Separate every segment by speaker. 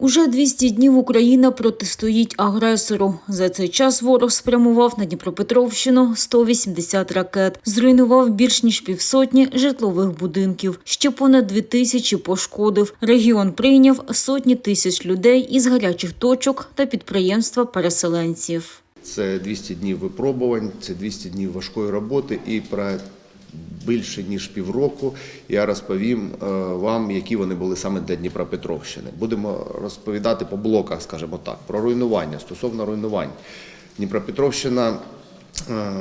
Speaker 1: Уже 200 днів Україна протистоїть агресору. За цей час ворог спрямував на Дніпропетровщину 180 ракет, зруйнував більш ніж півсотні житлових будинків. Ще понад дві тисячі пошкодив. Регіон прийняв сотні тисяч людей із гарячих точок та підприємства переселенців.
Speaker 2: Це 200 днів випробувань, це 200 днів важкої роботи і про більше ніж півроку я розповім е, вам, які вони були саме для Дніпропетровщини. Будемо розповідати по блоках, скажімо так, про руйнування стосовно руйнувань. Дніпропетровщина е,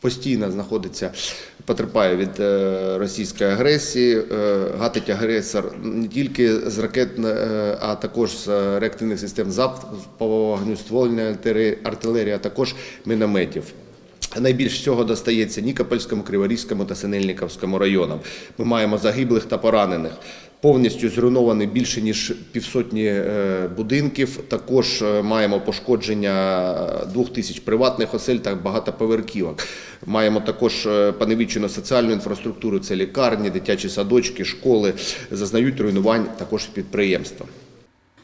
Speaker 2: постійно знаходиться, потерпає від е, російської агресії, гатить агресор не тільки з ракет, а також з реактивних систем залпового вогню, ствольної артилерії, а також мінометів. Найбільш всього достається Нікопольському, Криворізькому та Синельниковському районам. Ми маємо загиблих та поранених. Повністю зруйновані більше ніж півсотні е, будинків. Також е, маємо пошкодження двох тисяч приватних осель та багатоповерхівок. Маємо також е, поневічену соціальну інфраструктуру. Це лікарні, дитячі садочки, школи. Зазнають руйнувань також підприємства.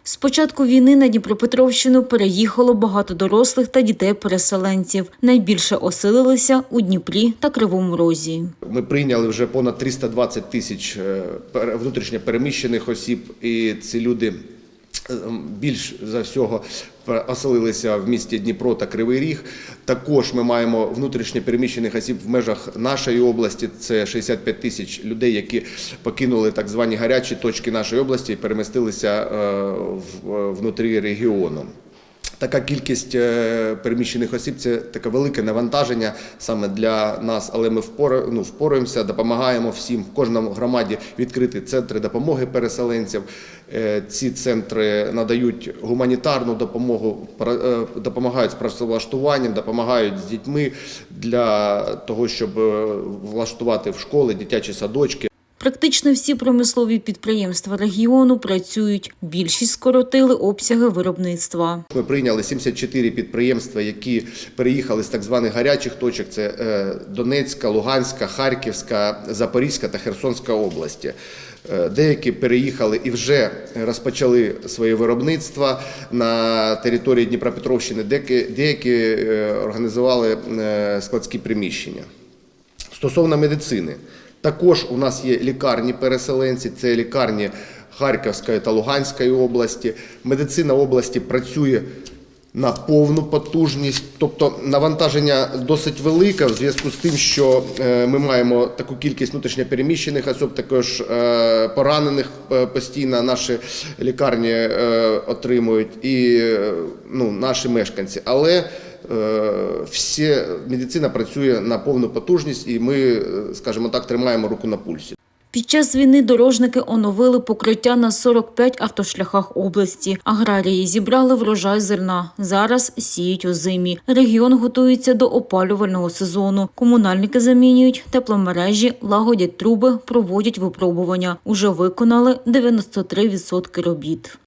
Speaker 1: З початку війни на Дніпропетровщину переїхало багато дорослих та дітей-переселенців. Найбільше оселилися у Дніпрі та Кривому Розі.
Speaker 2: Ми прийняли вже понад 320 тисяч е, внутрішньо переміщених осіб, і ці люди більш за всього оселилися в місті Дніпро та Кривий Ріг. Також ми маємо внутрішньо переміщених осіб в межах нашої області. Це 65 тисяч людей, які покинули так звані гарячі точки нашої області і перемістилися е, внутрі регіону. Така кількість е, переміщених осіб це таке велике навантаження саме для нас, але ми впора, ну, впораємося, допомагаємо всім в кожному громаді відкрити центри допомоги переселенців. Е, Ці центри надають гуманітарну допомогу, е, допомагають з працевлаштуванням, допомагають з дітьми для того, щоб влаштувати в школи дитячі садочки.
Speaker 1: Практично всі промислові підприємства регіону працюють. Більшість скоротили обсяги виробництва.
Speaker 2: Ми прийняли 74 підприємства, які переїхали з так званих гарячих точок. Це е, Донецька, Луганська, Харківська, Запорізька та Херсонська області. Е, Деякі переїхали і вже розпочали своє виробництво на території Дніпропетровщини. Деякі, е, організували складські приміщення. Стосовно медицини, також у нас є лікарні переселенці, це лікарні Харківської та Луганської області. Медицина області працює на повну потужність, тобто навантаження досить велике в зв'язку з тим, що е, ми маємо таку кількість внутрішньопереміщених осіб, також е, поранених е, постійно наші лікарні отримують і ну, наші мешканці. Але всі медицина працює на повну потужність, і ми, е, скажімо так, тримаємо руку на пульсі.
Speaker 1: Під час війни дорожники оновили покриття на 45 автошляхах області. Аграрії зібрали врожай зерна. Зараз сіють озимі. Регіон готується до опалювального сезону. Комунальники замінюють тепломережі, лагодять труби, проводять випробування. Уже виконали 93% робіт.